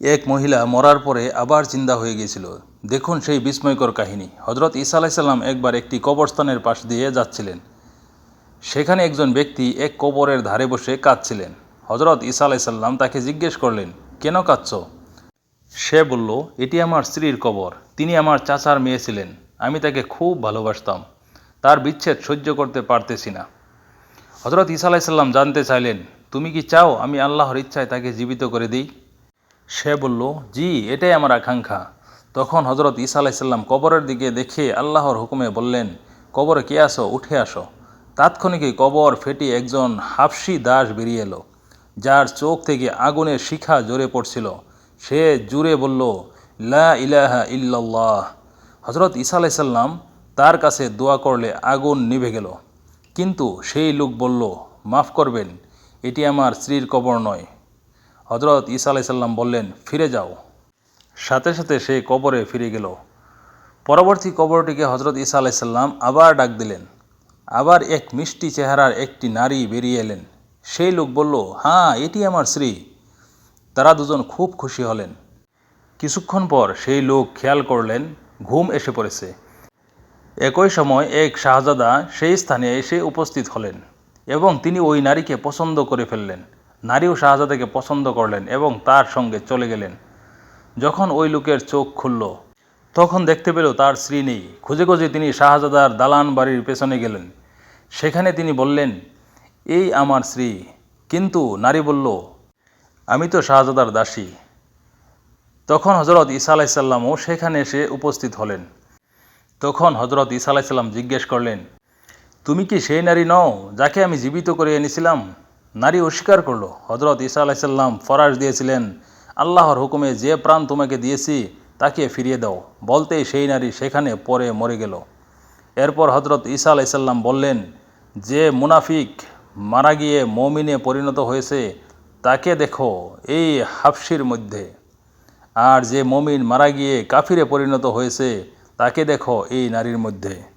এক মহিলা মরার পরে আবার চিন্তা হয়ে গিয়েছিল। দেখুন সেই বিস্ময়কর কাহিনী। হজরত ঈসা আলাইসাল্লাম একবার একটি কবরস্থানের পাশ দিয়ে যাচ্ছিলেন। সেখানে একজন ব্যক্তি এক কবরের ধারে বসে কাঁদছিলেন। হজরত ঈসা আলাইসাল্লাম তাকে জিজ্ঞেস করলেন, কেন কাঁদছ? সে বলল, এটি আমার স্ত্রীর কবর। তিনি আমার চাচার মেয়ে ছিলেন। আমি তাকে খুব ভালোবাসতাম। তার বিচ্ছেদ সহ্য করতে পারতেছি না। হজরত ঈসা আলাইসাল্লাম জানতে চাইলেন, তুমি কি চাও আমি আল্লাহর ইচ্ছায় তাকে জীবিত করে দিই? সে বলল, জি, এটাই আমার আকাঙ্ক্ষা। তখন হজরত ঈসা আলাইসাল্লাম কবরের দিকে দেখে আল্লাহর হুকুমে বললেন, কবরে কে আসো উঠে আসো। তাৎক্ষণিকই কবর ফেটে একজন হাফসি দাস বেরিয়ে এলো, যার চোখ থেকে আগুনের শিখা জোরে পড়ছিল। সে জুড়ে বলল, লা ইলাহা ইল্লাল্লাহ। হজরত ঈসা আলাইসাল্লাম তার কাছে দোয়া করলে আগুন নিভে গেল। কিন্তু সেই লোক বলল, মাফ করবেন, এটি আমার স্ত্রীর কবর নয়। হজরত ঈসা আলাইসাল্লাম বললেন, ফিরে যাও। সাথে সাথে সে কবরে ফিরে গেল। পরবর্তী কবরটিকে হজরত ঈসা আলাইসাল্লাম আবার ডাক দিলেন। আবার এক মিষ্টি চেহারার একটি নারী বেরিয়ে এলেন। সেই লোক বলল হ্যাঁ এটি আমার স্ত্রী। তারা দুজন খুব খুশি হলেন। কিছুক্ষণ পর সেই লোক খেয়াল করলেন, ঘুম এসে পড়েছে। একই সময় এক শাহজাদা সেই স্থানে এসে উপস্থিত হলেন এবং তিনি ওই নারীকে পছন্দ করে ফেললেন। নারীও শাহজাদাকে পছন্দ করলেন এবং তার সঙ্গে চলে গেলেন। যখন ওই লোকের চোখ খুলল, তখন দেখতে পেল তার স্ত্রী নেই। খুঁজে খুঁজে তিনি শাহজাদার দালান বাড়ির পেছনে গেলেন। সেখানে তিনি বললেন, এই আমার স্ত্রী। কিন্তু নারী বলল, আমি তো শাহজাদার দাসী। তখন হজরত ইসা আলাইসাল্লামও সেখানে এসে উপস্থিত হলেন। তখন হজরত ঈসা আলাইসাল্লাম জিজ্ঞেস করলেন, তুমি কি সেই নারী নও যাকে আমি জীবিত করে এনেছিলাম? নারী অস্বীকার করল। হজরত ঈসা আলাইসাল্লাম ফরাজ দিয়েছিলেন, আল্লাহর হুকুমে যে প্রাণ তোমাকে দিয়েছি, তাকে ফিরিয়ে দাও। বলতেই সেই নারী সেখানে পরে মরে গেল। এরপর হজরত ঈসা আলাইসাল্লাম বললেন, যে মুনাফিক মারা গিয়ে মমিনে পরিণত হয়েছে, তাকে দেখো এই হাফসির মধ্যে। আর যে মমিন মারা গিয়ে কাফিরে পরিণত হয়েছে, তাকে দেখো এই নারীর মধ্যে।